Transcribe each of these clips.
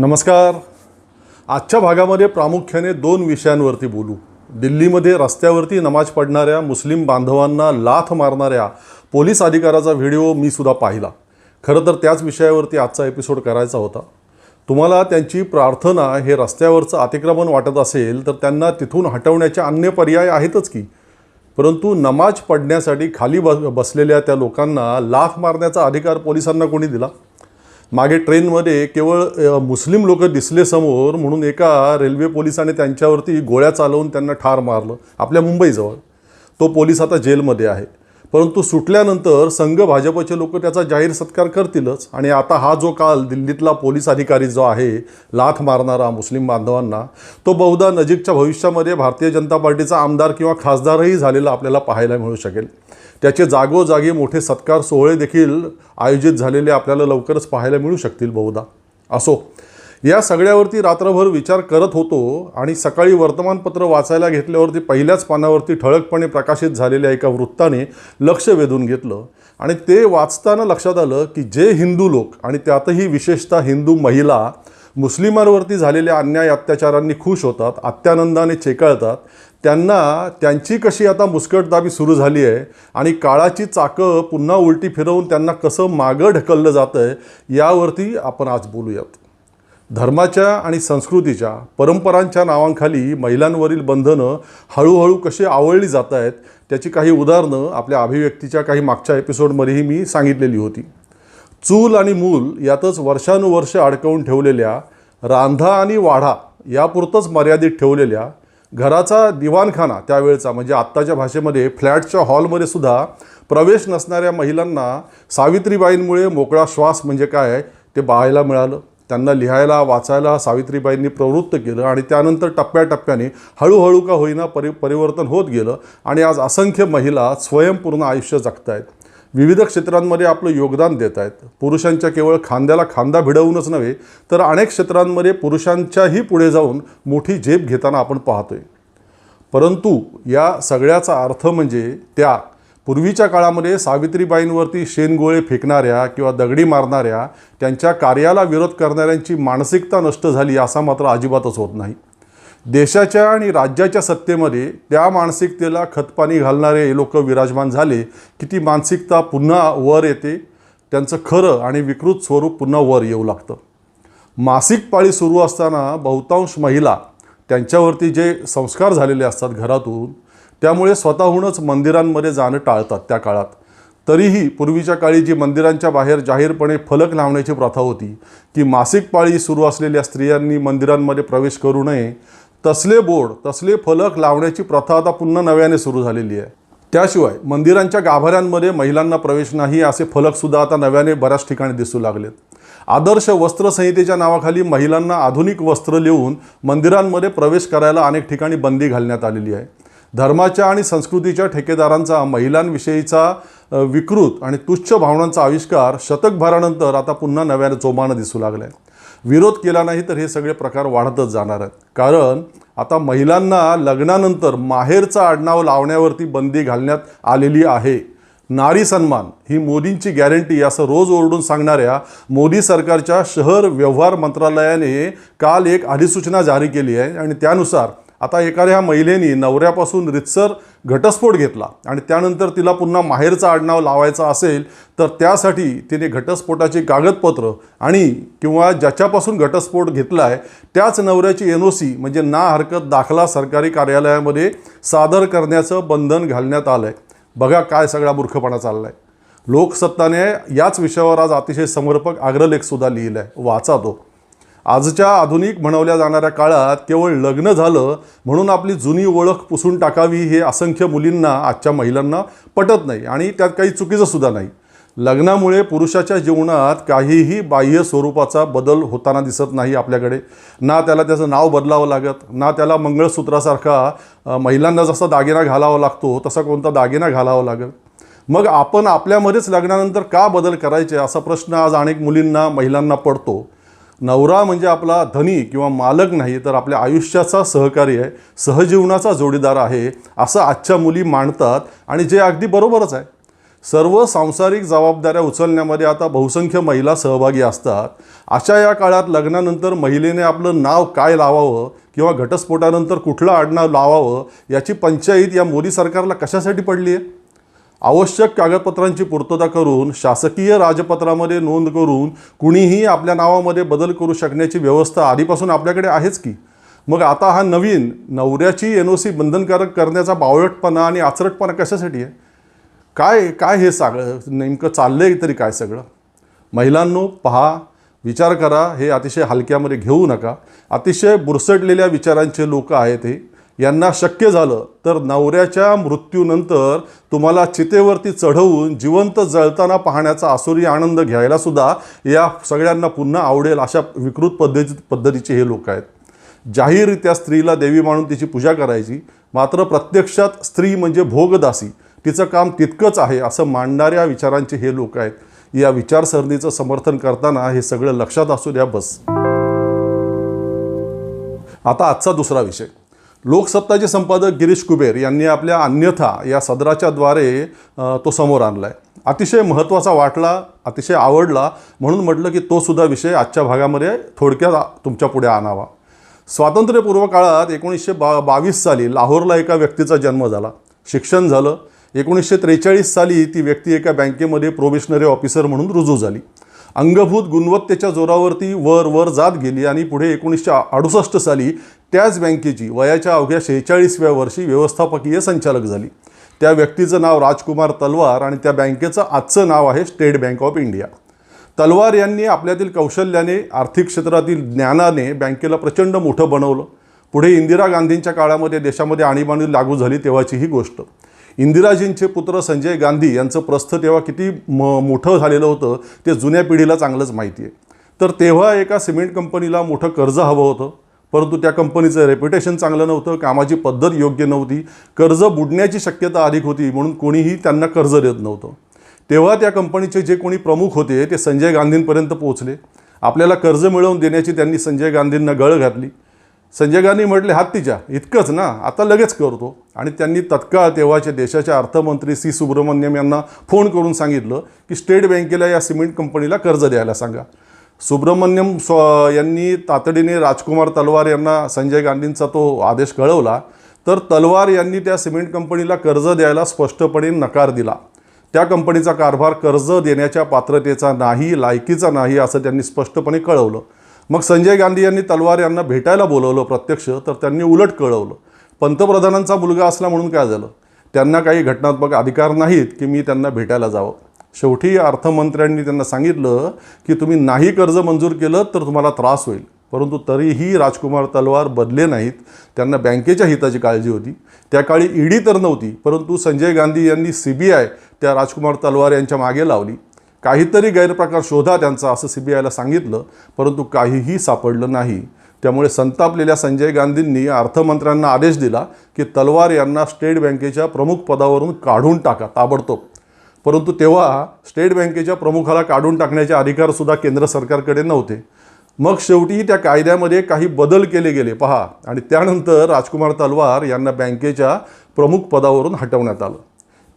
नमस्कार. आजच्या भागामध्ये प्रामुख्याने दोन विषयांवरती बोलू. दिल्लीमध्ये रस्त्यावरती नमाज पडणाऱ्या मुस्लिम बांधवांना लाथ मारणाऱ्या पोलीस अधिकाऱ्याचा व्हिडिओ मी सुद्धा पाहिला. खरं तर त्याच विषयावरती आजचा एपिसोड करायचा होता. तुम्हाला त्यांची प्रार्थना हे रस्त्यावरचं अतिक्रमण वाटत असेल तर त्यांना तिथून हटवण्याचे अन्य पर्याय आहेतच की? परंतु नमाज पडण्यासाठी खाली बस बसलेल्या त्या लोकांना लाथ मारण्याचा अधिकार पोलिसांना कोणी दिला? मागे ट्रेनमध्ये केवळ मुस्लिम लोक दिसले समोर म्हणून एका रेल्वे पोलिसाने त्यांच्यावरती गोळ्या चालवून त्यांना ठार मारलं आपल्या मुंबईजवळ. तो पोलीस आता जेलमध्ये आहे. परंतु सुटल्यानंतर संघ भाजपचे लोक त्याचा जाहीर सत्कार करतीलच. आणि आता हा जो काल दिल्लीतला पोलीस अधिकारी जो आहे लाथ मारणारा मुस्लिम बांधवांना तो बहुधा नजीकच्या भविष्यामध्ये भारतीय जनता पार्टीचा आमदार किंवा खासदारही झालेला आपल्याला पाहायला मिळू शकेल. त्याचे जागोजागी मोठे सत्कार सोहळे देखील आयोजित झालेले आपल्याला लवकरच पाहायला मिळू शकतील बहुधा. असो या सगळ्यावरती रात्रभर विचार करत होतो आणि सकाळी वर्तमानपत्र वाचायला घेतल्यावरती पहिल्याच पानावरती ठळकपणे प्रकाशित झालेल्या एका वृत्ताने लक्ष वेधून घेतलं. आणि ते वाचताना लक्षात आलं की जे हिंदू लोक आणि त्यातही विशेषतः हिंदू महिला मुस्लिमांवरती झालेल्या अन्याय अत्याचारांनी खुश होतात अत्यानंदाने चेकाळतात त्यांना त्यांची कशी आता मुस्कटदाबी सुरू झाली आहे आणि काळाची चाकं पुन्हा उलटी फिरवून त्यांना कसं मागं ढकललं जातं आहे यावरती आपण आज बोलूयात. धर्माच्या आणि संस्कृतीच्या परंपरांच्या नावांखाली महिलांवरील बंधनं हळूहळू कशी आवळली जात आहेत त्याची काही उदाहरणं आपल्या अभिव्यक्तीच्या काही मागच्या एपिसोडमध्येही मी सांगितलेली होती. चूल आणि मूल यातच वर्षानुवर्ष अडकवून ठेवलेल्या रांधा आणि वाढा यापुरतंच मर्यादित ठेवलेल्या घराचा दिवाणखाना त्यावेळचा म्हणजे आत्ताच्या भाषेमध्ये फ्लॅटच्या हॉलमध्ये सुद्धा प्रवेश नसणाऱ्या महिलांना सावित्रीबाईंमुळे मोकळा श्वास म्हणजे काय ते पाहायला मिळालं. त्यांना लिहायला वाचायला सावित्रीबाईंनी प्रवृत्त केलं आणि त्यानंतर टप्प्याटप्प्याने हळूहळू का होईना परि परिवर्तन होत गेलं आणि आज असंख्य महिला स्वयंपूर्ण आयुष्य जगत आहेत विविध क्षेत्रांमध्ये आपलं योगदान देत आहेत पुरुषांच्या केवळ खांद्याला खांदा भिडवूनच नव्हे तर अनेक क्षेत्रांमध्ये पुरुषांच्याही पुढे जाऊन मोठी झेप घेताना आपण पाहतोय. परंतु या सगळ्याचा अर्थ म्हणजे त्या पूर्वीच्या काळामध्ये सावित्रीबाईंवरती शेणगोळे फेकणाऱ्या किंवा दगडी मारणाऱ्या त्यांच्या कार्याला विरोध करणाऱ्यांची मानसिकता नष्ट झाली असा मात्र अजिबातच होत नाही. देशाच्या आणि राज्याच्या सत्तेमध्ये त्या मानसिकतेला खतपाणी घालणारे लोक विराजमान झाले की ती मानसिकता पुन्हा वर येते त्यांचं खरं आणि विकृत स्वरूप पुन्हा वर येऊ लागतं. मासिक पाळी सुरू असताना बहुतांश महिला त्यांच्यावरती जे संस्कार झालेले असतात घरातून त्यामुळे स्वतःहूनच मंदिरांमध्ये जाणं टाळतात त्या काळात. तरीही पूर्वीच्या काळी जी मंदिरांच्या बाहेर जाहीरपणे फलक लावण्याची प्रथा होती की मासिक पाळी सुरू असलेल्या स्त्रियांनी मंदिरांमध्ये प्रवेश करू नये तसले बोर्ड तसले फलक लावण्याची प्रथा आता पुन्हा नव्याने सुरू झालेली आहे. त्याशिवाय मंदिरांच्या गाभाऱ्यांमध्ये महिलांना प्रवेश नाही असे फलकसुद्धा आता नव्याने बऱ्याच ठिकाणी दिसू लागलेत. आदर्श वस्त्रसंहितेच्या नावाखाली महिलांना आधुनिक वस्त्र लिहून मंदिरांमध्ये प्रवेश करायला अनेक ठिकाणी बंदी घालण्यात आलेली आहे. धर्माच्या आणि संस्कृतीच्या ठेकेदारांचा महिलांविषयीचा विकृत आणि तुच्छ भावनांचा आविष्कार शतकभरानंतर आता पुन्हा नव्यानं जोमानं दिसू लागला आहे विरोध केला नाही तर हे सगळे प्रकार वाढतच जाणार आहेत. कारण आता महिलांना लग्नानंतर माहेरचं आडनाव लावण्यावरती बंदी घालण्यात आलेली आहे. नारी सन्मान ही मोदींची गॅरंटी असं रोज ओरडून सांगणाऱ्या मोदी सरकारच्या शहर व्यवहार मंत्रालयाने काल एक अधिसूचना जारी केली आहे आणि त्यानुसार आता एखाद्या महिलेने नवऱ्यापासून रितसर घटस्फोट घेतला आणि त्यानंतर तिला पुन्हा माहेरचं आडनाव लावायचं असेल तर त्यासाठी तिने घटस्फोटाची कागदपत्र आणि किंवा ज्याच्यापासून घटस्फोट घेतला आहे त्याच नवऱ्याची एन ओ सी म्हणजे ना हरकत दाखला सरकारी कार्यालयामध्ये सादर करण्याचं बंधन घालण्यात आलं आहे बघा काय सगळा मूर्खपणा चालला आहे लोकसत्ताने याच विषयावर आज अतिशय समर्पक अग्रलेखसुद्धा लिहिला आहे वाचा तो. आजच्या आधुनिक म्हणवल्या जाणाऱ्या काळात केवळ लग्न झालं म्हणून आपली जुनी ओळख पुसून टाकावी हे असंख्य मुलींना आजच्या महिलांना पटत नाही आणि त्यात काही चुकीचं सुद्धा नाही. लग्नामुळे पुरुषाच्या जीवनात काहीही बाह्य स्वरूपाचा बदल होताना दिसत नाही आपल्याकडे. ना त्याला त्याचं नाव बदलावं लागत ना त्याला मंगळसूत्रासारखा महिलांना जसा दागिना घालावा लागतो तसा कोणता दागिना घालावा लागत. मग आपण आपल्यामध्येच लग्नानंतर का बदल करायचे असा प्रश्न आज अनेक मुलींना महिलांना पडतो. नवरा म्हणजे आपला धनी किंवा मालक नाही तर आपल्या आयुष्याचा सहकारी आहे सहजीवनाचा जोडीदार आहे असं आजच्या मुली मांडतात आणि जे अगदी बरोबरच आहे. सर्व सांसारिक जबाबदाऱ्या उचलण्यामध्ये आता बहुसंख्य महिला सहभागी असतात. अशा या काळात लग्नानंतर महिलेने आपलं नाव काय लावावं किंवा घटस्फोटानंतर कुठलं आडनाव लावावं याची पंचायत या मोदी सरकारला कशासाठी पडली आहे आवश्यक कागदपत्रांची पूर्तता करून शासकीय राजपत्रामध्ये नोंद करून कुणीही आपल्या नावामध्ये बदल करू शकण्याची व्यवस्था आधीपासून आपल्याकडे आहेच की? मग आता हा नवीन नवऱ्याची एन ओ सी बंधनकारक करण्याचा बावळटपणा आणि आचरटपणा कशासाठी आहे? काय काय हे सगळं नेमकं चाललं आहे तरी काय सगळं? महिलांनो पहा विचार करा हे अतिशय हलक्यामध्ये घेऊ नका. अतिशय बुरसटलेल्या विचारांचे लोक आहेत हे. यांना शक्य झालं तर नवऱ्याच्या मृत्यूनंतर तुम्हाला चितेवरती चढवून जिवंत जळताना पाहण्याचा आसुरी आनंद घ्यायला सुद्धा या सगळ्यांना पुन्हा आवडेल अशा विकृत पद्धती पद्धतीचे हे लोक आहेत. जाहीररित्या स्त्रीला देवी मानून तिची पूजा करायची. मात्र प्रत्यक्षात स्त्री म्हणजे भोगदासी. तिचं काम तितकंच आहे असं मांडणाऱ्या विचारांचे हे लोक आहेत. या विचारसरणीचं समर्थन करताना हे सगळं लक्षात असू द्या बस. आता आजचा दुसरा विषय. लोकसत्ताचे संपादक गिरीश कुबेर यांनी आपल्या अन्यथा या सदराच्या द्वारे तो समोर आणला आहे अतिशय महत्त्वाचा वाटला अतिशय आवडला म्हणून म्हटलं की तो सुद्धा विषय आजच्या भागामध्ये थोडक्यात तुमच्यापुढे आणावा. स्वातंत्र्यपूर्व काळात एकोणीसशे बा बावीस साली लाहोरला एका व्यक्तीचा जन्म झाला. शिक्षण झालं. एकोणीसशे त्रेचाळीस साली ती व्यक्ती एका बँकेमध्ये प्रोबेशनरी ऑफिसर म्हणून रुजू झाली. अंगभूत गुणवत्तेच्या जोरावरती वर वर जात गेली आणि पुढे एकोणीसशे अडुसष्ट साली त्याच बँकेची वयाच्या अवघ्या शेहेचाळीसव्या वर्षी व्यवस्थापकीय संचालक झाली. त्या व्यक्तीचं नाव राजकुमार तलवार आणि त्या बँकेचं आजचं नाव आहे स्टेट बँक ऑफ इंडिया. तलवार यांनी आपल्यातील कौशल्याने आर्थिक क्षेत्रातील ज्ञानाने बँकेला प्रचंड मोठं बनवलं. पुढे इंदिरा गांधींच्या काळामध्ये देशामध्ये आणीबाणी लागू झाली तेव्हाची ही गोष्ट. इंदिराजींचे पुत्र संजय गांधी यांचं प्रस्थ तेव्हा किती म मोठं झालेलं होतं ते जुन्या पिढीला चांगलंच माहिती आहे. तर तेव्हा एका सिमेंट कंपनीला मोठं कर्ज हवं होतं. परंतु त्या कंपनीचं रेप्युटेशन चांगलं नव्हतं कामाची पद्धत योग्य नव्हती कर्ज बुडण्याची शक्यता अधिक होती म्हणून कोणीही त्यांना कर्ज देत नव्हतं. तेव्हा त्या कंपनीचे जे कोणी प्रमुख होते ते संजय गांधींपर्यंत पोहोचले. आपल्याला कर्ज मिळवून देण्याची त्यांनी संजय गांधींना गळ घातली. संजय गांधी म्हटले हात तिच्या इतकंच ना आता लगेच करतो. आणि त्यांनी तत्काळ तेव्हाच्या देशाच्या अर्थमंत्री सी. सुब्रमण्यम यांना फोन करून सांगितलं की स्टेट बँकेला या सिमेंट कंपनीला कर्ज द्यायला सांगा. सुब्रमण्यम स्व यांनी तातडीने राजकुमार तलवार यांना संजय गांधींचा तो आदेश कळवला. तर तलवार यांनी त्या सिमेंट कंपनीला कर्ज द्यायला स्पष्टपणे नकार दिला. त्या कंपनीचा कारभार कर्ज देण्याच्या पात्रतेचा नाही लायकीचा नाही असं त्यांनी स्पष्टपणे कळवलं. मग संजय गांधी यांनी तलवार यांना भेटायला बोलवलं प्रत्यक्ष तर त्यांनी उलट कळवलं. पंतप्रधानांचा मुलगा असला म्हणून काय झालं? त्यांना काही घटनात्मक अधिकार नाहीत की मी त्यांना भेटायला जावं. शेवटी अर्थमंत्र्यांनी त्यांना सांगितलं की तुम्ही नाही कर्ज मंजूर केलं तर तुम्हाला त्रास होईल. परंतु तरीही राजकुमार तलवार बदले नाहीत. त्यांना बँकेच्या हिताची काळजी होती. त्या काळी ईडी तर नव्हती परंतु संजय गांधी यांनी सी बी आय त्या राजकुमार तलवार यांच्या मागे लावली. काहीतरी गैरप्रकार शोधा त्यांचा असं सी बी आयला सांगितलं परंतु काहीही सापडलं नाही. त्यामुळे संतापलेल्या संजय गांधींनी अर्थमंत्र्यांना आदेश दिला की तलवार यांना स्टेट बँकेच्या प्रमुख पदावरून काढून टाका ताबडतोब. परंतु तेव्हा स्टेट बँकेच्या प्रमुखाला काढून टाकण्याचे अधिकारसुद्धा केंद्र सरकारकडे नव्हते. मग शेवटी त्या कायद्यामध्ये काही बदल केले गेले. पहा आणि त्यानंतर राजकुमार तलवार यांना बँकेच्या प्रमुख पदावरून हटवण्यात आलं.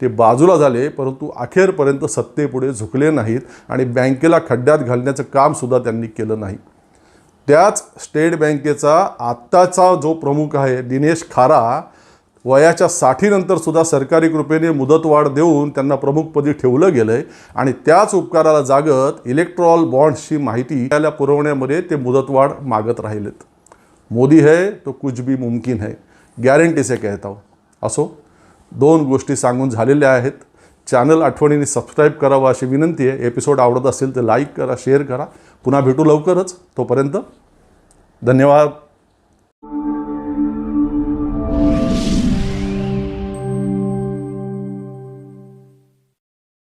ते बाजूला झाले परंतु अखेरपर्यंत सत्तेपुढे झुकले नाहीत आणि बँकेला खड्ड्यात घालण्याचं कामसुद्धा त्यांनी केलं नाही. त्याच स्टेट बँकेचा आत्ताचा जो प्रमुख आहे दिनेश खारा वयाच्या साठीनंतर सुद्धा सरकारी कृपेने मुदतवाढ देऊन त्यांना प्रमुखपदी ठेवलं गेलं आहे आणि त्याच उपकाराला जागत इलेक्ट्रॉल बॉन्ड्सची माहिती त्याला पुरवण्यामध्ये ते मुदतवाढ मागत राहिलेत. मोदी है तो कुछ भी मुमकिन है. गॅरंटी से कहता हूं. असो दोन गोष्टी सांगून झालेल्या आहेत. चॅनल आठवणीने सबस्क्राईब करावं अशी विनंती आहे. एपिसोड आवडत असेल तर लाईक करा शेअर करा. पुन्हा भेटू लवकरच. तोपर्यंत धन्यवाद.